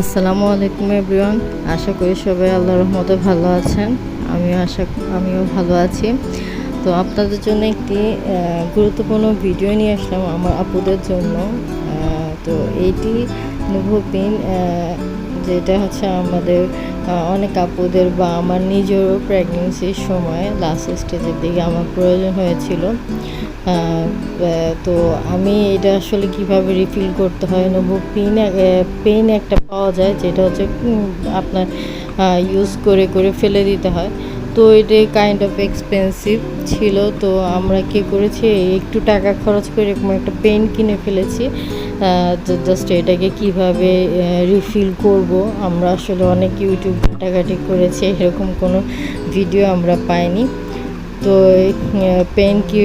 আসসালামু আলাইকুম এভরিওয়ান। আশা করি সবাই আল্লাহর রহমতে ভালো আছেন। আমিও আশা, আমিও ভালো আছি। তো আপনাদের জন্য একটি গুরুত্বপূর্ণ ভিডিও নিয়ে আসলাম আমার আপুদের জন্য। তো এইটি নুভোপিন যেটা হচ্ছে আমাদের অনেক আপুদের বা আমার নিজেরও প্রেগনেন্সির সময় লাস্ট স্টেজের দিকে আমার প্রয়োজন হয়েছিল। তো আমি এটা আসলে কীভাবে রিফিল করতে হয়? নেব পেন পেন একটা পাওয়া যায় যেটা হচ্ছে আপনার ইউজ করে করে ফেলে দিতে হয়। তো এটা কাইন্ড অফ এক্সপেন্সিভ ছিল। তো আমরা কি করেছি, একটু টাকা খরচ করে এরকম একটা পেন কিনে ফেলেছি। জাস্ট এটাকে কীভাবে রিফিল করব? আমরা আসলে অনেক ইউটিউব ঘাটাঘাটি করেছি, এরকম কোনো ভিডিও আমরা পাইনি। তো পেন কি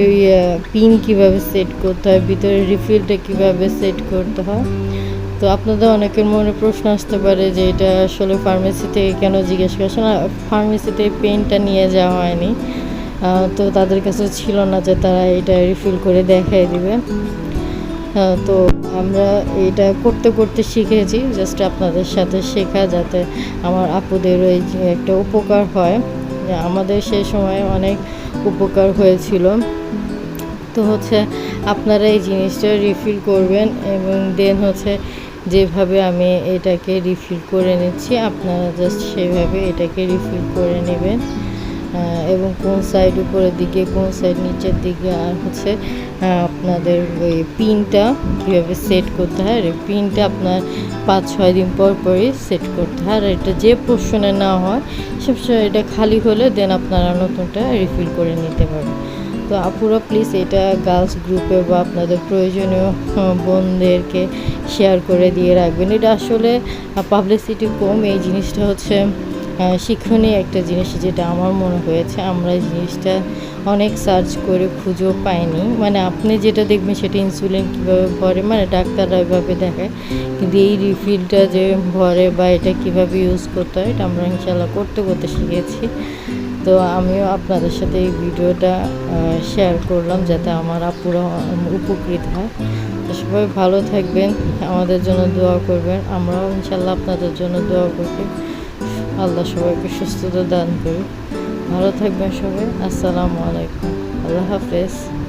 পিন কীভাবে সেট করতে হয়, ভিতরে রিফিলটা কীভাবে সেট করতে হয়? তো আপনাদের অনেকের মনে প্রশ্ন আসতে পারে যে এটা আসলে ফার্মেসি থেকে কেন জিজ্ঞেস করছে না ফার্মেসিতে পেনটা নিয়ে যাওয়া হয়নি। তো তাদের কাছে ছিল না যে তারা এটা রিফিল করে দেখাই দিবে। তো আমরা এটা করতে করতে শিখেছি। জাস্ট আপনাদের সাথে শেখা যাতে আমার আপুদের ওই একটা উপকার হয়। আমাদের সেই সময় অনেক উপকার হয়েছিল। তো হচ্ছে আপনারা এই জিনিসটা রিফিল করবেন এবং দেন হচ্ছে যেভাবে আমি এটাকে রিফিল করে নিচ্ছি, আপনারা জাস্ট সেভাবে এটাকে রিফিল করে নেবেন। এবং কোন সাইড উপরের দিকে, কোন সাইড নিচের দিকে, আর হচ্ছে আপনাদের ওই পিনটা কীভাবে সেট করতে হয় পিনটা আপনার পাঁচ ছয় দিন পর পরই সেট করতে হয়। আর এটা যে পোর্শনে না হয় সবসময় এটা খালি হলে দেন আপনারা নতুনটা রিফিল করে নিতে পারেন তো আপুরা প্লিজ এটা গার্লস গ্রুপে বা আপনাদের প্রয়োজনীয় বোনদেরকে শেয়ার করে দিয়ে রাখবেন। এটা আসলে পাবলিসিটি কম, এই জিনিসটা হচ্ছে শিক্ষণীয় একটা জিনিস যেটা আমার মনে হয়েছে, আমরা এই জিনিসটা অনেক সার্চ করে খুঁজেও পাইনি। মানে আপনি যেটা দেখবেন সেটা ইনসুলিন কীভাবে ভরে মানে ডাক্তাররা এভাবে দেখায়। কিন্তু এই রিফিলটা যে ভরে বা এটা কীভাবে ইউজ করতে হয়, এটা আমরা ইনশাল্লাহ করতে করতে শিখেছি। তো আমিও আপনাদের সাথে এই ভিডিওটা শেয়ার করলাম যাতে আমার আপুরা উপকৃত হয়। তো সবাই ভালো থাকবেন, আমাদের জন্য দোয়া করবেন। আমরাও ইনশাল্লাহ আপনাদের জন্য দোয়া করছি। আল্লাহ সবাইকে সুস্থতা দান করুক। ভালো থাকবেন সবাই। আসসালামু আলাইকুম। আল্লাহ হাফেজ।